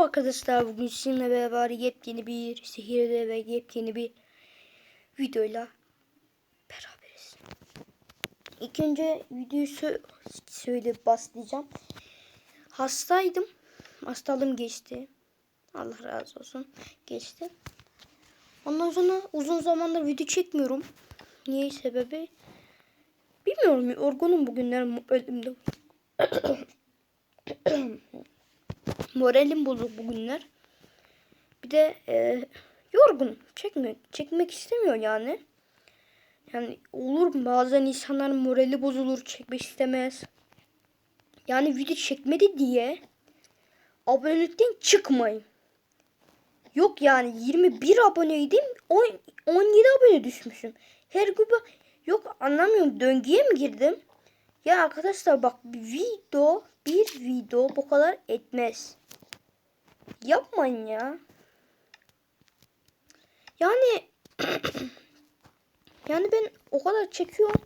Merhaba arkadaşlar bugün sizinle beraber yepyeni bir sihirde ve yepyeni bir videoyla beraberiz. İlk önce videoyu sö söyleyip başlayacağım. Hastaydım. Hastalığım geçti. Allah razı olsun. Geçti. Ondan sonra uzun zamandır video çekmiyorum. Niye sebebi? Bilmiyorum. Yorgunum bugünler elimde. Moralim bozuk bugünler. Bir de e, yorgunum. Çekmek, çekmek istemiyor yani. Yani olur bazen insanların morali bozulur. Çekmek istemez. Yani video çekmedi diye abonelikten çıkmayın. Yok yani 21 aboneydim. 10, 17 abone düşmüşüm. Her gün yok anlamıyorum döngüye mi girdim? Ya arkadaşlar bak video bir video bu kadar etmez. Yapmayın ya. Yani yani ben o kadar çekiyorum.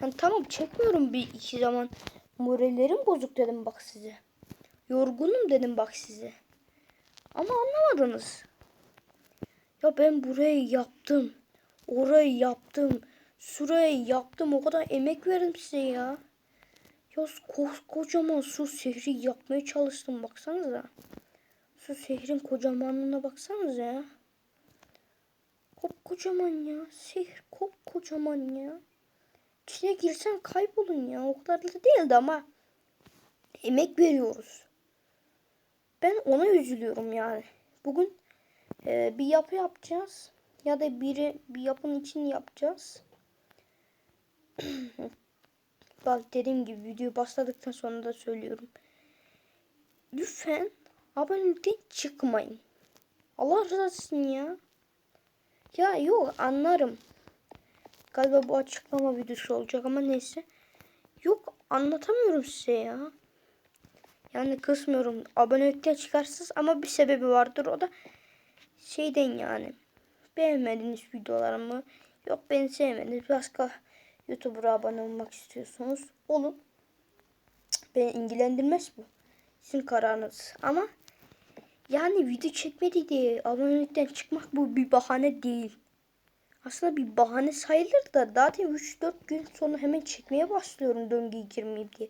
Yani tamam çekmiyorum bir iki zaman. Morallerim bozuk dedim bak size. Yorgunum dedim bak size. Ama anlamadınız. Ya ben burayı yaptım. Orayı yaptım. Şurayı yaptım. O kadar emek verdim size ya. Ya kocaman su şehri yapmaya çalıştım baksanıza. Su şehrin kocamanlığına baksanıza ya. Kop kocaman ya. Şehir kop kocaman ya. İçine girsen kaybolun ya. O kadar da değildi ama emek veriyoruz. Ben ona üzülüyorum yani. Bugün e, bir yapı yapacağız. Ya da biri bir yapın için yapacağız. Bak dediğim gibi video başladıktan sonra da söylüyorum. Lütfen abonelikten çıkmayın. Allah razı olsun ya. Ya yok anlarım. Galiba bu açıklama videosu olacak ama neyse. Yok anlatamıyorum size ya. Yani kısmıyorum. Abonelikten çıkarsız ama bir sebebi vardır. O da şeyden yani. Beğenmediğiniz videolarımı. Yok beni sevmediniz. Başka YouTuber'a abone olmak istiyorsunuz. Olun. Beni ilgilendirmez bu. Sizin kararınız. Ama yani video çekmedi diye abonelikten çıkmak bu bir bahane değil. Aslında bir bahane sayılır da zaten 3-4 gün sonra hemen çekmeye başlıyorum döngüye girmeyeyim diye.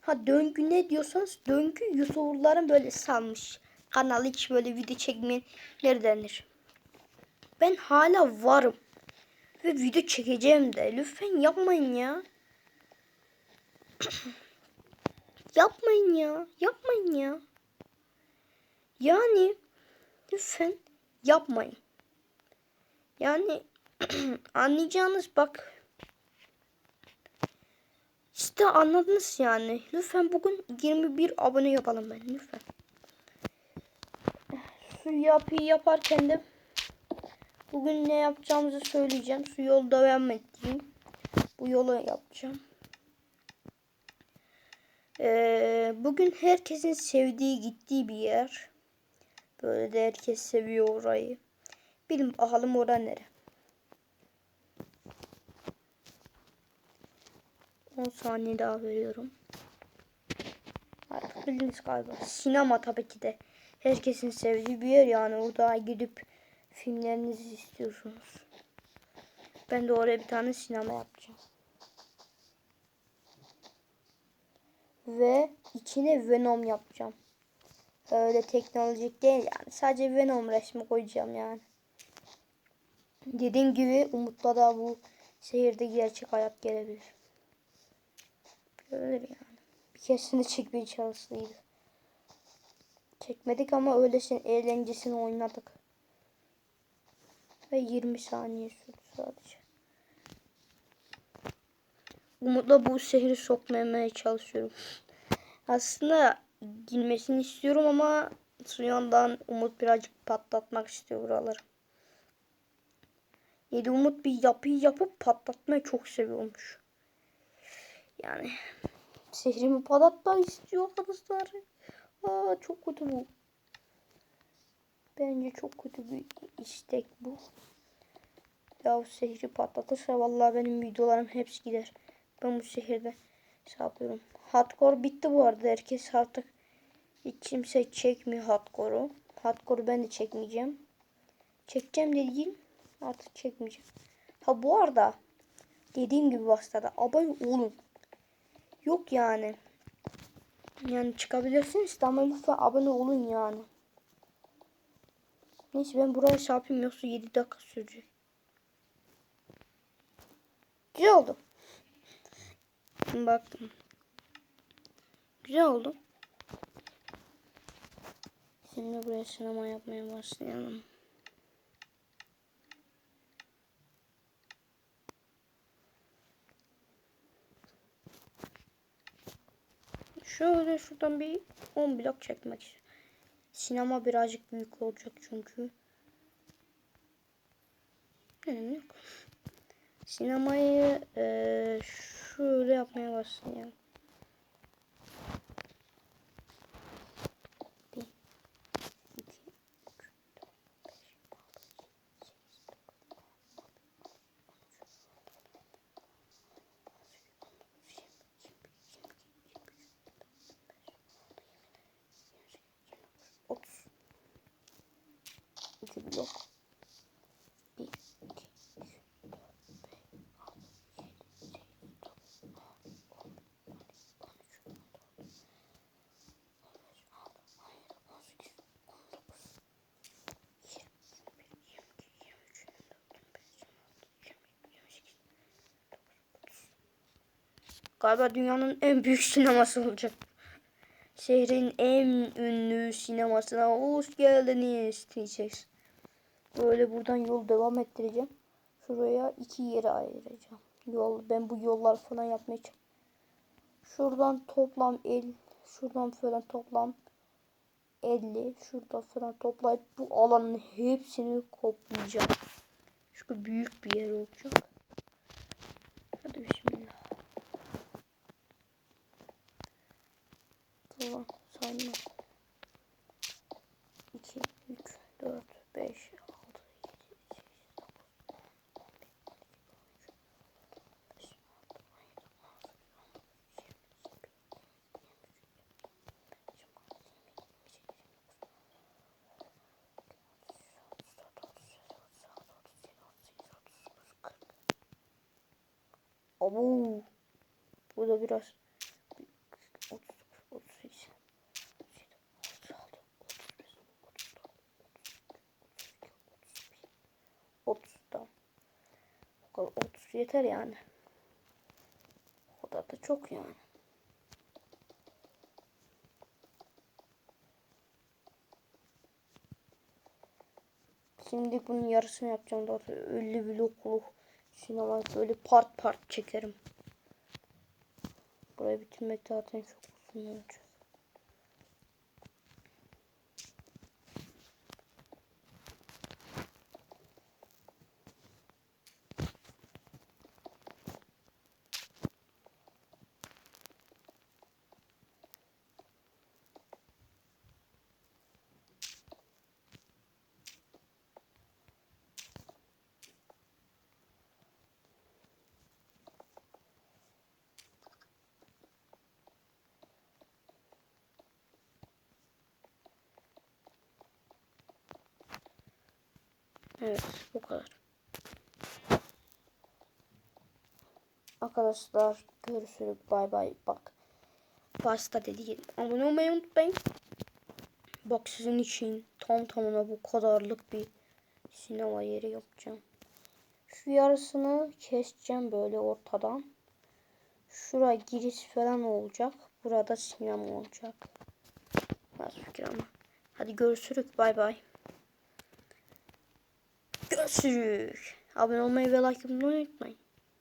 Ha döngü ne diyorsanız döngü YouTuber'ların böyle salmış. Kanal hiç böyle video çekmeyen denir. Ben hala varım. Ve video çekeceğim de. Lütfen yapmayın ya. yapmayın ya. Yapmayın ya. Yani lütfen yapmayın. Yani anlayacağınız bak. İşte anladınız yani. Lütfen bugün 21 abone yapalım ben lütfen. Şu yapıyı yaparken de bugün ne yapacağımızı söyleyeceğim. Şu yolu devam ettireyim. Bu yolu yapacağım. Ee, bugün herkesin sevdiği gittiği bir yer. Böyle de herkes seviyor orayı. Bilin bakalım orada nere. 10 saniye daha veriyorum. Artık bildiniz galiba. Sinema tabii ki de. Herkesin sevdiği bir yer yani. Orada gidip filmlerinizi istiyorsunuz. Ben de oraya bir tane sinema yapacağım. Ve içine Venom yapacağım. Öyle teknolojik değil yani. Sadece Venom resmi koyacağım yani. Dediğim gibi Umut'la da bu şehirde gerçek hayat gelebilir. Öyle yani. Bir keresinde çekmeye çalıştıydı. Çekmedik ama öylesine eğlencesini oynadık. Ve 20 saniye sürdü sadece. Umut'la bu şehri sokmamaya çalışıyorum. Aslında girmesini istiyorum ama şu yandan Umut birazcık patlatmak istiyor buraları. Yedi Umut bir yapıyı yapıp patlatmayı çok seviyormuş. Yani şehrimi patlatmak istiyor arkadaşlar. Aa, çok kötü bu. Bence çok kötü bir istek bu. Ya bu şehri patlatırsa vallahi benim videolarım hepsi gider. Ben bu şehirde şey yapıyorum. Hardcore bitti bu arada. Herkes artık Hiç kimse çekmiyor hardcore'u. Hardcore'u ben de çekmeyeceğim. Çekeceğim dediğim artık çekmeyeceğim. Ha bu arada dediğim gibi başta abone olun. Yok yani. Yani çıkabilirsiniz ama lütfen abone olun yani. Neyse ben buraya şey yapayım yoksa 7 dakika sürecek. Güzel oldu. Baktım. Güzel oldu. Şimdi buraya sinema yapmaya başlayalım. Şöyle şuradan bir 10 blok çekmek. Sinema birazcık büyük olacak çünkü. Yani yok. Sinemayı eee, şöyle yapmaya başlayalım. Dokuz, otuz. Galiba dünyanın en büyük sineması olacak. Şehrin en ünlü sinemasına hoş geldiniz diyeceğiz. Böyle buradan yol devam ettireceğim. Şuraya iki yere ayıracağım. Yol, ben bu yollar falan yapmaya. Şuradan toplam 50, şuradan falan toplam 50, şurada falan toplayıp bu alanın hepsini koplayacağım. Çünkü büyük bir yer olacak. Abo. Bu da biraz 38, 37, 36, 36, 35, 34, 32, 31, 30 tamam. O kadar 30 yeter yani. O kadar da çok yani. Şimdi bunun yarısını yapacağım da 50 blokluk sinema böyle part part çekerim. Burayı bitirmek zaten çok uzun olacak. Evet bu kadar. Arkadaşlar görüşürüz. Bay bay. Bak. Pasta dedi. Abone olmayı unutmayın. Bak sizin için tam tamına bu kadarlık bir sinema yeri yapacağım. Şu yarısını keseceğim böyle ortadan. Şura giriş falan olacak. Burada sinema olacak. Nasıl fikir ama. Hadi görüşürüz. Bay bay. Görüşürüz. Abone olmayı ve like yapmayı unutmayın.